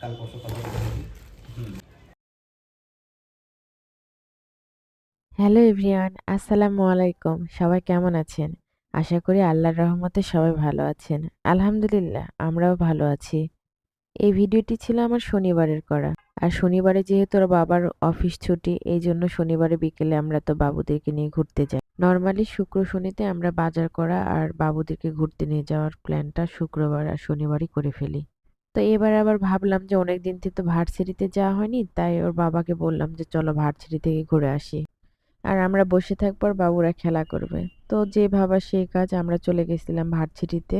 কাল পরশু বলছি হ্যালো এভরিওয়ান, আসসালামু আলাইকুম। সবাই কেমন আছেন? আশা করি আল্লাহর রহমতে সবাই ভালো আছেন। আলহামদুলিল্লাহ, আমরাও ভালো আছি। এই ভিডিওটি ছিল আমার শনিবারের করা। আর শনিবারে যেহেতু বাবার অফিস ছুটি, এই জন্য শনিবারে বিকেলে আমরা তো বাবুদেরকে নিয়ে ঘুরতে যাই। নর্মালি শুক্র, শনিতে আমরা বাজার করা আর বাবুদেরকে ঘুরতে নিয়ে যাওয়ার প্ল্যানটা শুক্রবার আর শনিবারই করে ফেলি। তো এবার আবার ভাবলাম যে অনেক দিন থেকে তো ভার্সিটিতে যাওয়া হয়নি, তাই ওর বাবাকে বললাম যে চলো ভার্সিটি থেকে ঘুরে আসি। আর আমরা বসে থাকব আর বাবুরা খেলা করবে। তো যে ভাবা সেই কাজ আমরা চলে গেছিলাম ভার্সিটিতে।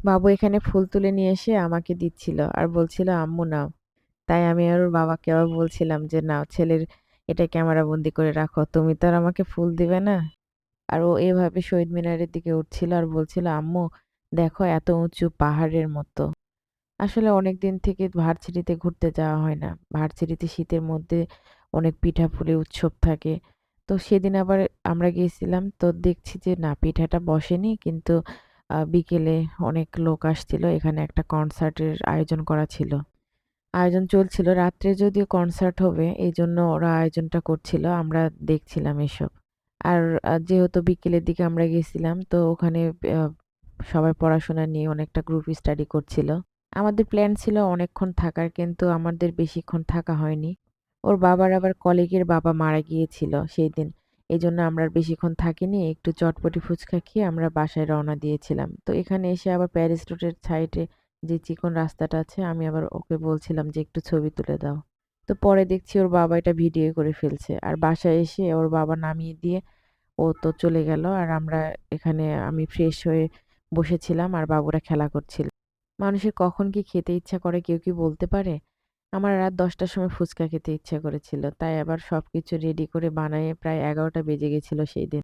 বাবু এখানে ফুল তুলে নিয়ে এসে আমাকে দিচ্ছিল আর বলছিল, আম্মু নাও। তাই আমি আর ওর বাবাকে আবার বলছিলাম যে, নাও ছেলের এটা ক্যামেরা বন্দি করে রাখো, তুমি তো আর আমাকে ফুল দিবে না? আর ও এভাবে শহীদ মিনারের দিকে উঠছিল আর বলছিল, আম্মু, দেখো এত উঁচু পাহাড়ের মতো। আসলে অনেক দিন থেকে ভার্সিটিতে ঘুরতে যাওয়া হয় না। ভার্সিটিতে শীতের মধ্যে অনেক পিঠাপুলি উৎসব থাকে। তো সেদিন আবার আমরা গিয়েছিলাম, তো দেখছি যে না, পিঠাটা বসেনি। কিন্তু বিকেলে অনেক লোক আসছিল। এখানে একটা কনসার্টের আয়োজন করা ছিল। আয়োজন চলছিল। রাত্রে যদিও কনসার্ট হবে এই জন্য ওরা আয়োজনটা করছিল। আমরা দেখছিলাম এসব। আর যেহেতু বিকেলের দিকে আমরা গেছিলাম তো ওখানে সবাই পড়াশোনা নিয়ে অনেকটা গ্রুপ স্টাডি করছিল। আমাদের প্ল্যান ছিল অনেকক্ষণ থাকার, কিন্তু আমাদের বেশিক্ষণ থাকা হয়নি। ওর বাবার আবার কলিগের বাবা মারা গিয়েছিল সেই দিন। এই জন্য আমরা বেশিক্ষণ থাকিনি, একটু চটপটি ফুচকা খেয়ে আমরা বাসায় রওনা দিয়েছিলাম। তো এখানে এসে আবার প্যারিস রোডের সাইডে যে চিকন রাস্তাটা আছে, আমি আবার ওকে বলছিলাম যে একটু ছবি তুলে দাও। তো পরে দেখছি ওর বাবা এটা ভিডিও করে ফেলছে। আর বাসায় এসে ওর বাবা নামিয়ে দিয়ে ও তো চলে গেল। আর আমরা এখানে, আমি ফ্রেশ হয়ে বসেছিলাম আর বাবুরা খেলা করছিল। মানুষের কখন কি খেতে ইচ্ছা করে কেউ কি বলতে পারে? আমার রাত দশটার সময় ফুচকা খেতে ইচ্ছা করেছিল, তাই আবার সবকিছু রেডি করে বানিয়ে প্রায় এগারোটা বেজে গেছিল সেই দিন।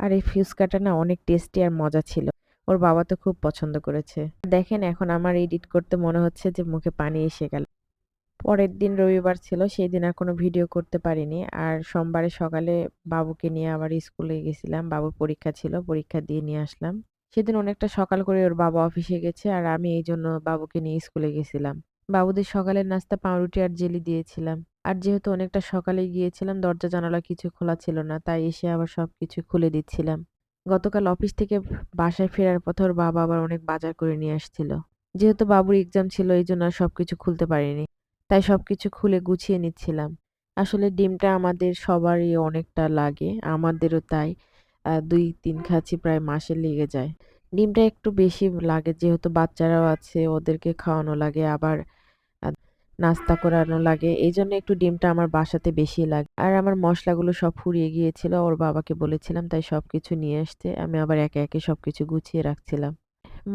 আর এই ফুচকাটা না অনেক টেস্টি আর মজা ছিল। ওর বাবা তো খুব পছন্দ করেছে। দেখেন এখন আমার এডিট করতে মনে হচ্ছে যে মুখে পানি এসে গেল। পরের দিন রবিবার ছিল, সেই দিন আর কোনো ভিডিও করতে পারিনি। আর সোমবারে সকালে বাবুকে নিয়ে আবার স্কুলে গেছিলাম, বাবুর পরীক্ষা ছিল, পরীক্ষা দিয়ে নিয়ে আসলাম। সেদিন অনেকটা সকাল করে ওর বাবা অফিসে গেছে আর আমি এই জন্য বাবুকে নিয়ে স্কুলে গেছিলাম। বাবুদের সকালের নাস্তা পাউরুটি আর জেলি দিয়েছিলাম। আর যেহেতু অনেকটা সকালে গিয়েছিলাম, দরজা, জানালা কিছু খোলা ছিল না, তাই এসে আবার সবকিছু খুলে দিচ্ছিলাম। গতকাল অফিস থেকে বাসায় ফেরার পথে ওর বাবা আবার অনেক বাজার করে নিয়ে আসছিল। যেহেতু বাবুর এক্সাম ছিল, এই জন্য আর সবকিছু খুলতে পারিনি, তাই সবকিছু খুলে গুছিয়ে নিচ্ছিলাম। আসলে ডিমটা আমাদের সবারই অনেকটা লাগে, আমাদেরও তাই। দুই, তিন খাচ্ছি প্রায় মাসে লেগে যায়। ডিমটা একটু বেশি লাগে, যেহেতু বাচ্চারাও আছে, ওদেরকে খাওয়ানো লাগে, আবার নাস্তা করানো লাগে। এই জন্য একটু ডিমটা আমার বাসাতে বেশি লাগে। আর আমার মশলাগুলো সব ফুরিয়ে গিয়েছিল, ওর বাবাকে বলেছিলাম, তাই সব কিছু নিয়ে আসতে আমি আবার একে একে সব কিছু গুছিয়ে রাখছিলাম।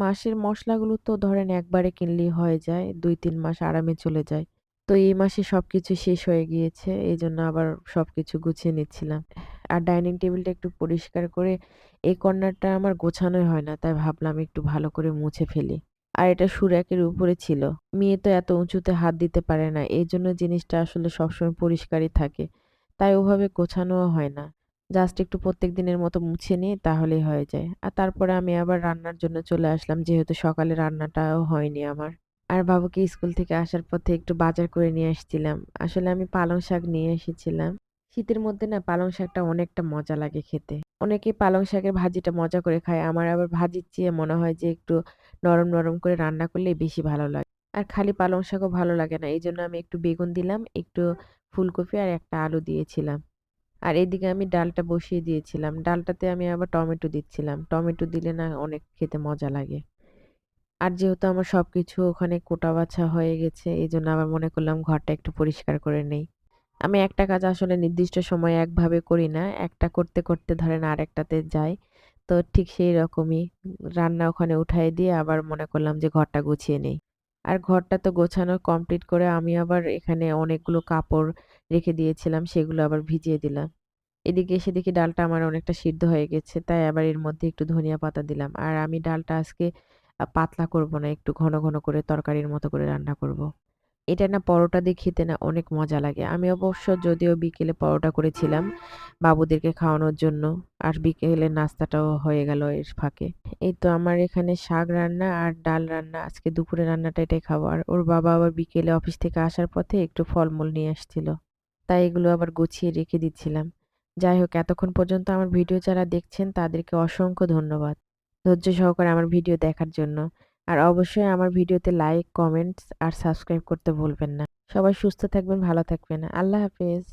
মাসের মশলাগুলো তো ধরেন একবারে কিনলেই হয়ে যায়, দুই, তিন মাস আরামে চলে যায়। তো এই মাসে সব কিছু শেষ হয়ে গিয়েছে এই জন্য আবার সব কিছু গুছিয়ে নিচ্ছিলাম। আর ডাইনিং টেবিলটা একটু পরিষ্কার করে, এই কর্নারটা আমার গোছানোই হয় না, তাই ভাবলাম একটু ভালো করে মুছে ফেলি। আর এটা সুরাকের উপরে ছিল। মেয়ে তো এত উঁচুতে হাত দিতে পারে না এই জন্য জিনিসটা আসলে সবসময় পরিষ্কারই থাকে। তাই ওভাবে গোছানোও হয় না। জাস্ট একটু প্রত্যেক দিনের মতো মুছে নিই, তাহলেই হয়ে যায়। আর তারপরে আমি আবার রান্নার জন্য চলে আসলাম, যেহেতু সকালে রান্নাটাও হয়নি আমার। আর বাবুকে স্কুল থেকে আসার পথে একটু বাজার করে নিয়ে আসছিলাম। আসলে আমি পালং শাক নিয়ে এসেছিলাম। শীতের মধ্যে না পালং শাকটা অনেকটা মজা লাগে খেতে। অনেকে পালং শাকের ভাজিটা মজা করে খায়, আমার আবার ভাজির চেয়ে মনে হয় যে একটু নরম নরম করে রান্না করলে বেশি ভালো লাগে। আর খালি পালং শাকও ভালো লাগে না এই জন্য আমি একটু বেগুন দিলাম, একটু ফুলকপি আর একটা আলু দিয়েছিলাম। আর এদিকে আমি ডালটা বসিয়ে দিয়েছিলাম। ডালটাতে আমি আবার টমেটো দিচ্ছিলাম। টমেটো দিলে না অনেক খেতে মজা লাগে। আর যেহেতু আমার সব কিছু ওখানে কোটা বাছা হয়ে গেছে এই জন্য আবার মনে করলাম ঘরটা একটু পরিষ্কার করে নেই। আমি একটা কাজ আসলে নির্দিষ্ট সময়ে একভাবে করি না, একটা করতে করতে ধরেন আরেকটাতে যাই। তো ঠিক সেই রকমই, রান্না ওখানে উঠাই দিয়ে আবার মনে করলাম যে ঘরটা গুছিয়ে নেই। আর ঘরটা তো গোছানো কমপ্লিট করে আমি আবার এখানে অনেকগুলো কাপড় রেখে দিয়েছিলাম, সেগুলো আবার ভিজিয়ে দিলাম। এদিকে এসে দেখি ডালটা আমার অনেকটা সিদ্ধ হয়ে গেছে, তাই আবার এর মধ্যে একটু ধনিয়া পাতা দিলাম। আর আমি ডালটা আজকে পাতলা করব না, একটু ঘন ঘন করে তরকারির মতো করে রান্না করব। এটা না পরোটা দিয়ে খেতে না অনেক মজা লাগে। আমি অবশ্য যদিও বিকেলে পরোটা করেছিলাম বাবুদেরকে খাওয়ানোর জন্য, আর বিকেলে নাস্তাটাও হয়ে গেল এর ফাঁকে। এই তো আমার এখানে শাক রান্না আর ডাল রান্না, আজকে দুপুরে রান্নাটা এটাই খাব। আর ওর বাবা আবার বিকেলে অফিস থেকে আসার পথে একটু ফলমূল নিয়ে আসছিল। তাই এগুলো আবার গুছিয়ে রেখে দিচ্ছিলাম। যাই হোক, এতক্ষণ পর্যন্ত আমার ভিডিও যারা দেখছেন তাদেরকে অসংখ্য ধন্যবাদ। ধৈর্য সহকারে আমার ভিডিও দেখার জন্য। আর অবশ্যই আমার ভিডিওতে লাইক কমেন্টস আর সাবস্ক্রাইব করতে ভুলবেন না। সবাই সুস্থ থাকবেন, ভালো থাকবেন। আল্লাহ হাফেজ।